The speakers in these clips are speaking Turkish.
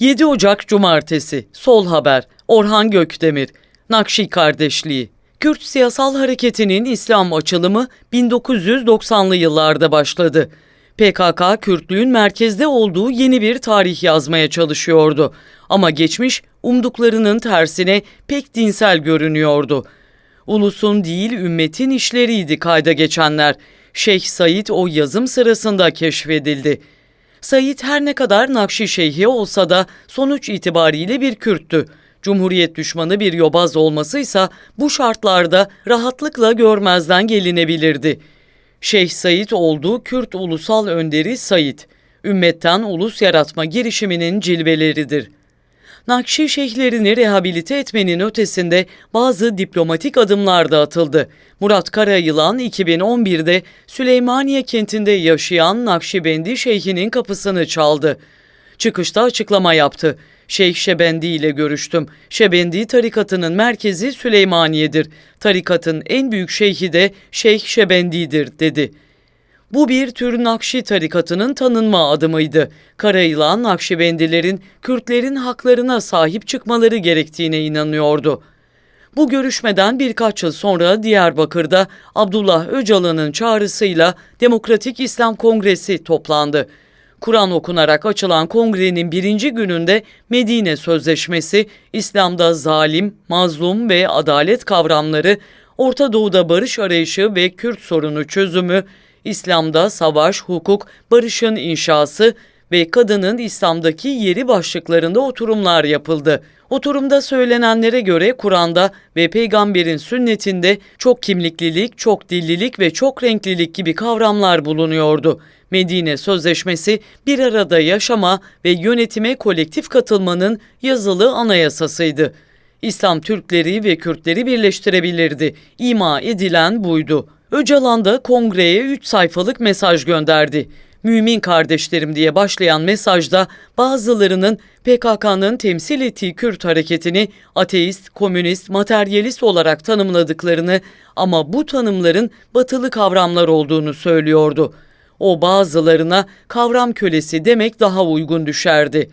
7 Ocak Cumartesi Sol Haber Orhan Gökdemir Nakşi Kardeşliği Kürt siyasal hareketinin İslam açılımı 1990'lı yıllarda başladı. PKK Kürtlüğün merkezde olduğu yeni bir tarih yazmaya çalışıyordu. Ama geçmiş umduklarının tersine pek dinsel görünüyordu. Ulusun değil ümmetin işleriydi kayda geçenler. Şeyh Said o yazım sırasında keşfedildi. Said her ne kadar Nakşi Şeyhi olsa da sonuç itibariyle bir Kürttü. Cumhuriyet düşmanı bir yobaz olmasıysa bu şartlarda rahatlıkla görmezden gelinebilirdi. Şeyh Said olduğu Kürt ulusal önderi Said, ümmetten ulus yaratma girişiminin cilveleridir. Nakşi şeyhlerini rehabilite etmenin ötesinde bazı diplomatik adımlar da atıldı. Murat Karayılan 2011'de Süleymaniye kentinde yaşayan Nakşibendi şeyhinin kapısını çaldı. Çıkışta açıklama yaptı. Şeyh Şebendi ile görüştüm. Şebendi tarikatının merkezi Süleymaniye'dir. Tarikatın en büyük şeyhi de Şeyh Şebendi'dir dedi. Bu bir tür Nakşi tarikatının tanınma adımıydı. Karayılan Nakşibendilerin Kürtlerin haklarına sahip çıkmaları gerektiğine inanıyordu. Bu görüşmeden birkaç yıl sonra Diyarbakır'da Abdullah Öcalan'ın çağrısıyla Demokratik İslam Kongresi toplandı. Kur'an okunarak açılan kongrenin birinci gününde Medine Sözleşmesi, İslam'da zalim, mazlum ve adalet kavramları, Orta Doğu'da barış arayışı ve Kürt sorunu çözümü, İslam'da savaş, hukuk, barışın inşası ve kadının İslam'daki yeri başlıklarında oturumlar yapıldı. Oturumda söylenenlere göre Kur'an'da ve peygamberin sünnetinde çok kimliklilik, çok dillilik ve çok renklilik gibi kavramlar bulunuyordu. Medine Sözleşmesi bir arada yaşama ve yönetime kolektif katılmanın yazılı anayasasıydı. İslam Türkleri ve Kürtleri birleştirebilirdi. İma edilen buydu. Öcalan da kongreye 3 sayfalık mesaj gönderdi. Mümin kardeşlerim diye başlayan mesajda bazılarının PKK'nın temsil ettiği Kürt hareketini ateist, komünist, materyalist olarak tanımladıklarını ama bu tanımların batılı kavramlar olduğunu söylüyordu. O bazılarına kavram kölesi demek daha uygun düşerdi.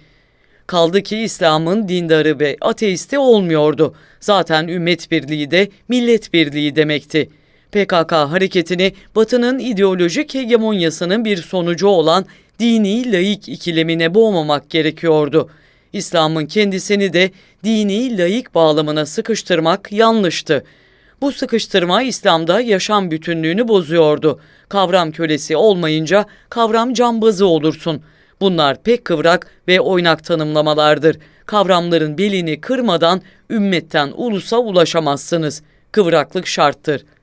Kaldı ki İslam'ın dindarı ve ateisti olmuyordu. Zaten ümmet birliği de millet birliği demekti. PKK hareketini Batı'nın ideolojik hegemonyasının bir sonucu olan dini laik ikilemine boğmamak gerekiyordu. İslam'ın kendisini de dini laik bağlamına sıkıştırmak yanlıştı. Bu sıkıştırma İslam'da yaşam bütünlüğünü bozuyordu. Kavram kölesi olmayınca kavram cambazı olursun. Bunlar pek kıvrak ve oynak tanımlamalardır. Kavramların belini kırmadan ümmetten ulusa ulaşamazsınız. Kıvraklık şarttır.''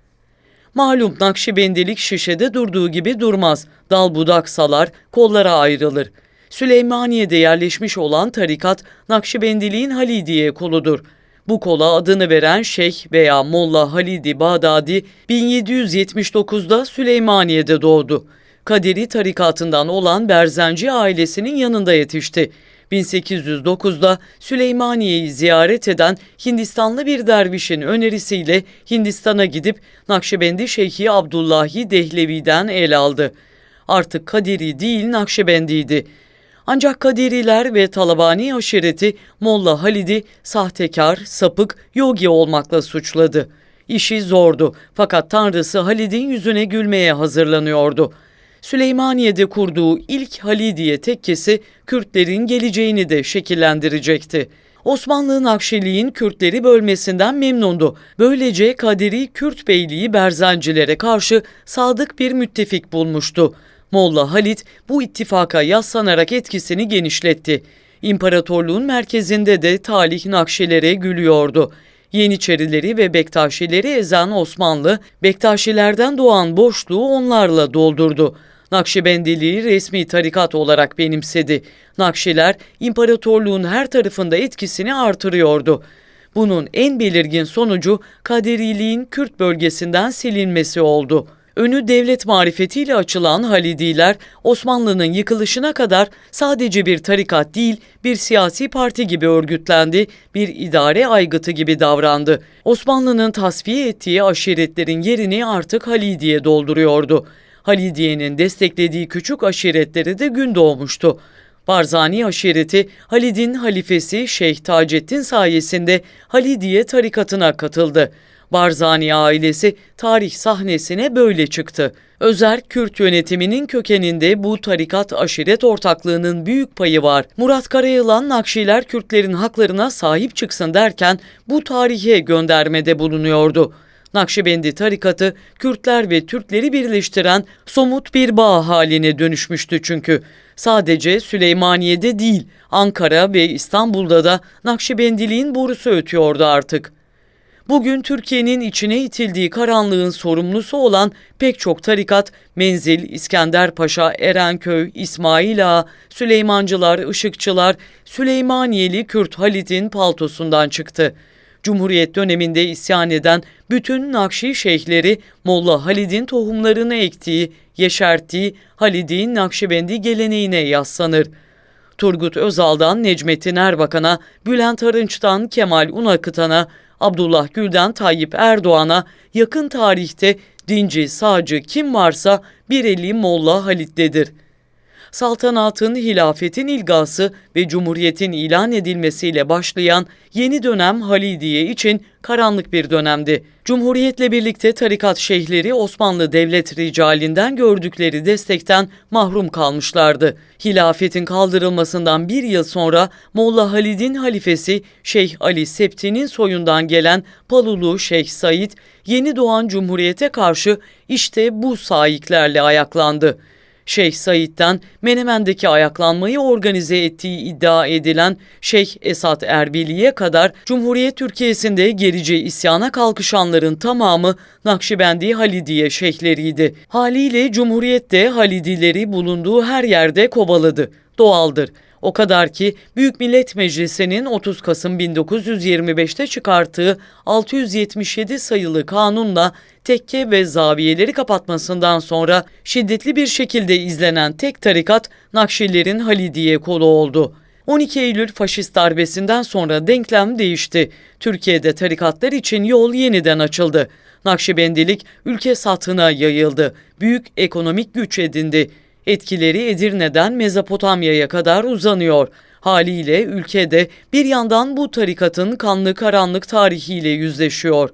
Malum Nakşibendilik şişede durduğu gibi durmaz. Dal budak salar, kollara ayrılır. Süleymaniye'de yerleşmiş olan tarikat Nakşibendiliğin Halidiye koludur. Bu kola adını veren Şeyh veya Molla Halidi Bağdadi 1779'da Süleymaniye'de doğdu. Kaderi tarikatından olan Berzenci ailesinin yanında yetişti. 1809'da Süleymaniye'yi ziyaret eden Hindistanlı bir dervişin önerisiyle Hindistan'a gidip Nakşibendi Şeyhi Abdullahi Dehlevi'den el aldı. Artık Kadiri değil Nakşibendiydi. Ancak Kadiriler ve Talabani aşireti Molla Halid'i sahtekar, sapık, yogi olmakla suçladı. İşi zordu fakat tanrısı Halid'in yüzüne gülmeye hazırlanıyordu.'' Süleymaniye'de kurduğu ilk Halidiye tekkesi Kürtlerin geleceğini de şekillendirecekti. Osmanlı Nakşiliğin Kürtleri bölmesinden memnundu. Böylece Kaderi Kürt Beyliği Berzencilere karşı sadık bir müttefik bulmuştu. Molla Halit bu ittifaka yaslanarak etkisini genişletti. İmparatorluğun merkezinde de talih Nakşilere gülüyordu. Yeniçerileri ve Bektaşileri ezen Osmanlı, Bektaşilerden doğan boşluğu onlarla doldurdu. Nakşibendiliği resmi tarikat olarak benimsedi. Nakşiler imparatorluğun her tarafında etkisini artırıyordu. Bunun en belirgin sonucu Kaderiliğin Kürt bölgesinden silinmesi oldu. Önü devlet marifetiyle açılan Halidiler Osmanlı'nın yıkılışına kadar sadece bir tarikat değil bir siyasi parti gibi örgütlendi, bir idare aygıtı gibi davrandı. Osmanlı'nın tasfiye ettiği aşiretlerin yerini artık Halidiye dolduruyordu. Halidiye'nin desteklediği küçük aşiretleri de gün doğmuştu. Barzani aşireti Halid'in halifesi Şeyh Taceddin sayesinde Halidiye tarikatına katıldı. Barzani ailesi tarih sahnesine böyle çıktı. Özer Kürt yönetiminin kökeninde bu tarikat aşiret ortaklığının büyük payı var. Murat Karayılan Nakşiler Kürtlerin haklarına sahip çıksın derken bu tarihe göndermede bulunuyordu. Nakşibendi tarikatı Kürtler ve Türkleri birleştiren somut bir bağ haline dönüşmüştü çünkü. Sadece Süleymaniye'de değil, Ankara ve İstanbul'da da Nakşibendiliğin borusu ötüyordu artık. Bugün Türkiye'nin içine itildiği karanlığın sorumlusu olan pek çok tarikat, Menzil, İskenderpaşa, Erenköy, İsmail Ağa, Süleymancılar, Işıkçılar, Süleymaniyeli Kürt Halit'in paltosundan çıktı. Cumhuriyet döneminde isyan eden bütün Nakşi şeyhleri Molla Halid'in tohumlarını ektiği, yeşerttiği Halid'in Nakşibendi geleneğine yaslanır. Turgut Özal'dan Necmettin Erbakan'a, Bülent Arınç'tan Kemal Unakıtan'a, Abdullah Gül'den Tayyip Erdoğan'a yakın tarihte dinci, sağcı kim varsa bir eli Molla Halit'tedir. Saltanatın, hilafetin ilgası ve cumhuriyetin ilan edilmesiyle başlayan yeni dönem Halidiye için karanlık bir dönemdi. Cumhuriyetle birlikte tarikat şeyhleri Osmanlı Devlet ricalinden gördükleri destekten mahrum kalmışlardı. Hilafetin kaldırılmasından bir yıl sonra Molla Halid'in halifesi Şeyh Ali Septi'nin soyundan gelen Palulu Şeyh Said yeni doğan cumhuriyete karşı işte bu sahiplerle ayaklandı. Şeyh Said'den Menemen'deki ayaklanmayı organize ettiği iddia edilen Şeyh Esat Erbili'ye kadar Cumhuriyet Türkiye'sinde gerici isyana kalkışanların tamamı Nakşibendi Halidiye şeyhleriydi. Haliyle Cumhuriyet'te Halidileri bulunduğu her yerde kovaladı. Doğaldır. O kadar ki Büyük Millet Meclisi'nin 30 Kasım 1925'te çıkarttığı 677 sayılı kanunla tekke ve zaviyeleri kapatmasından sonra şiddetli bir şekilde izlenen tek tarikat Nakşilerin Halidiye kolu oldu. 12 Eylül faşist darbesinden sonra denklem değişti. Türkiye'de tarikatlar için yol yeniden açıldı. Nakşibendilik ülke satına yayıldı. Büyük ekonomik güç edindi. Etkileri Edirne'den Mezopotamya'ya kadar uzanıyor. Haliyle ülkede bir yandan bu tarikatın kanlı karanlık tarihiyle yüzleşiyor.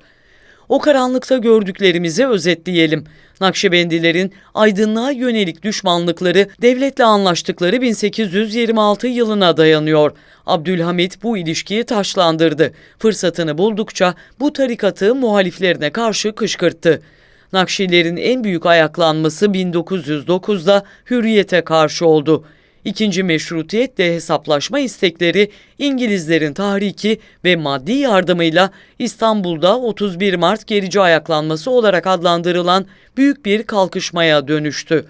O karanlıkta gördüklerimizi özetleyelim. Nakşibendilerin aydınlığa yönelik düşmanlıkları devletle anlaştıkları 1826 yılına dayanıyor. Abdülhamit bu ilişkiyi taşlandırdı. Fırsatını buldukça bu tarikatı muhaliflerine karşı kışkırttı. Nakşilerin en büyük ayaklanması 1909'da hürriyete karşı oldu. İkinci meşrutiyetle hesaplaşma istekleri İngilizlerin tahriki ve maddi yardımıyla İstanbul'da 31 Mart gerici ayaklanması olarak adlandırılan büyük bir kalkışmaya dönüştü.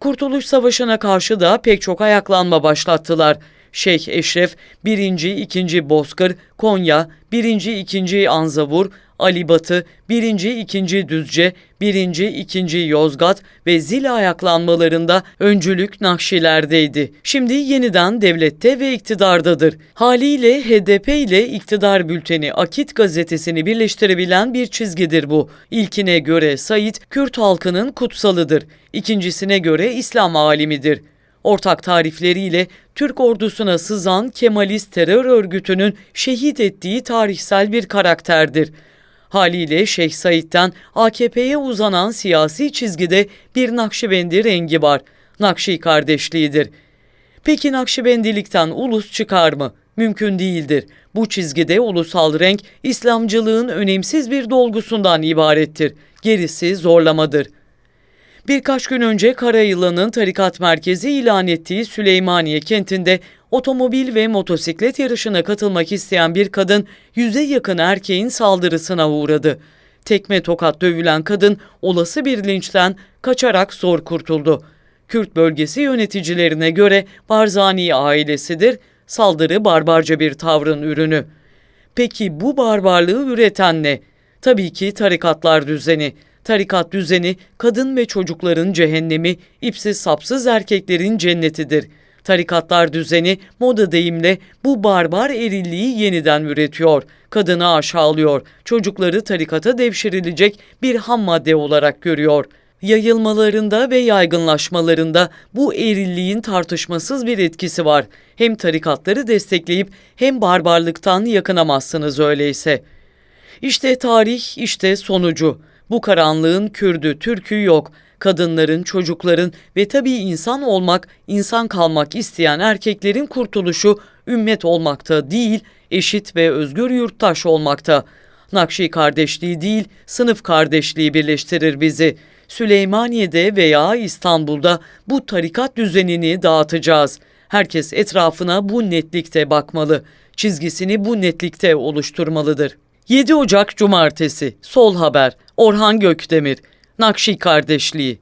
Kurtuluş Savaşı'na karşı da pek çok ayaklanma başlattılar. Şeyh Eşref, 1. 2. Bozkır, Konya, 1. 2. Anzavur, Ali Batı, 1. 2. Düzce, 1. 2. Yozgat ve zil ayaklanmalarında öncülük Nakşilerdeydi. Şimdi yeniden devlette ve iktidardadır. Haliyle HDP ile iktidar bülteni Akit gazetesini birleştirebilen bir çizgidir bu. İlkine göre Said Kürt halkının kutsalıdır. İkincisine göre İslam alimidir ortak tarifleriyle Türk ordusuna sızan Kemalist terör örgütünün şehit ettiği tarihsel bir karakterdir. Haliyle Şeyh Said'den AKP'ye uzanan siyasi çizgide bir Nakşibendi rengi var. Nakşi kardeşliğidir. Peki Nakşibendilikten ulus çıkar mı? Mümkün değildir. Bu çizgide ulusal renk İslamcılığın önemsiz bir dolgusundan ibarettir. Gerisi zorlamadır. Birkaç gün önce Karayılan'ın tarikat merkezi ilan ettiği Süleymaniye kentinde otomobil ve motosiklet yarışına katılmak isteyen bir kadın yüze yakın erkeğin saldırısına uğradı. Tekme tokat dövülen kadın olası bir linçten kaçarak zor kurtuldu. Kürt bölgesi yöneticilerine göre Barzani ailesidir, saldırı barbarca bir tavrın ürünü. Peki bu barbarlığı üreten ne? Tabii ki tarikatlar düzeni. Tarikat düzeni kadın ve çocukların cehennemi, ipsiz sapsız erkeklerin cennetidir. Tarikatlar düzeni moda deyimle bu barbar erilliği yeniden üretiyor. Kadını aşağılıyor. Çocukları tarikata devşirilecek bir ham madde olarak görüyor. Yayılmalarında ve yaygınlaşmalarında bu erilliğin tartışmasız bir etkisi var. Hem tarikatları destekleyip hem barbarlıktan yakınamazsınız öyleyse. İşte tarih, işte sonucu. Bu karanlığın Kürdü, Türk'ü yok. Kadınların, çocukların ve tabii insan olmak, insan kalmak isteyen erkeklerin kurtuluşu ümmet olmakta değil, eşit ve özgür yurttaş olmakta. Nakşi kardeşliği değil, sınıf kardeşliği birleştirir bizi. Süleymaniye'de veya İstanbul'da bu tarikat düzenini dağıtacağız. Herkes etrafına bu netlikte bakmalı. Çizgisini bu netlikte oluşturmalıdır. 7 Ocak Cumartesi Sol Haber Orhan Gökdemir Nakşi Kardeşliği